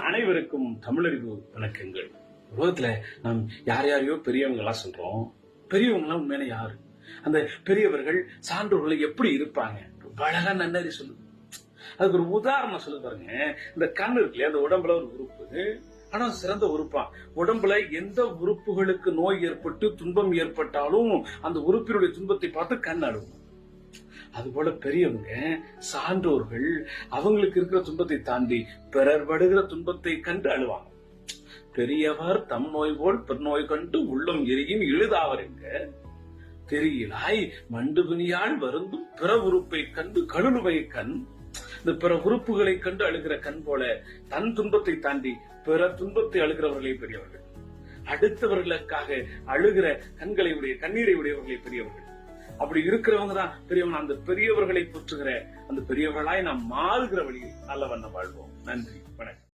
அனைவருக்கும் தமிழறிவு வணக்கங்கள். உலகத்துல நாம் யார் யாரையோ பெரியவங்களா சொல்றோம். பெரியவங்களாம் உண்மையான யாரு? அந்த பெரியவர்கள் சான்றோர்களை எப்படி இருப்பாங்க? ரொம்ப அழகா நன்னறி சொல்லுது அதுக்கு ஒரு உதாரணம் சொல்லு பாருங்க. இந்த கண் இருக்குல்ல அந்த உடம்புல ஒரு உறுப்பு. ஆனா சிறந்த உறுப்பா? உடம்புல எந்த உறுப்புகளுக்கு நோய் ஏற்பட்டு துன்பம் ஏற்பட்டாலும் அந்த உறுப்பினுடைய துன்பத்தை பார்த்து கண் அழுவும். அதுபோல பெரியவங்க சான்றோர்கள் அவங்களுக்கு இருக்கிற துன்பத்தை தாண்டி பிறர் படுகிற துன்பத்தை கண்டு அழுவாங்க. பெரியவர் தம் நோய் போல் பெருநோய் கண்டு உள்ளம் எரியும் இழுதாவருங்க தெரியலாய் மண்டுபினியால் வருந்தும் பிற உறுப்பை கண்டு கழுலுவை கண். இந்த பிற உறுப்புகளை கண்டு அழுகிற கண் போல தன் துன்பத்தை தாண்டி பிற துன்பத்தை அழுகிறவர்களே பெரியவர்கள். அடுத்தவர்களுக்காக அழுகிற கண்களை உடைய கண்ணீரை உடையவர்களே பெரியவர்கள். அப்படி இருக்கிறவங்க தான் பெரியவங்க அந்த பெரியவர்களை போற்றுகிற அந்த பெரியவர்களாய் நாம் மாறுகிற வழியில் நல்ல வண்ணம் வாழ்வோம். நன்றி. வணக்கம்.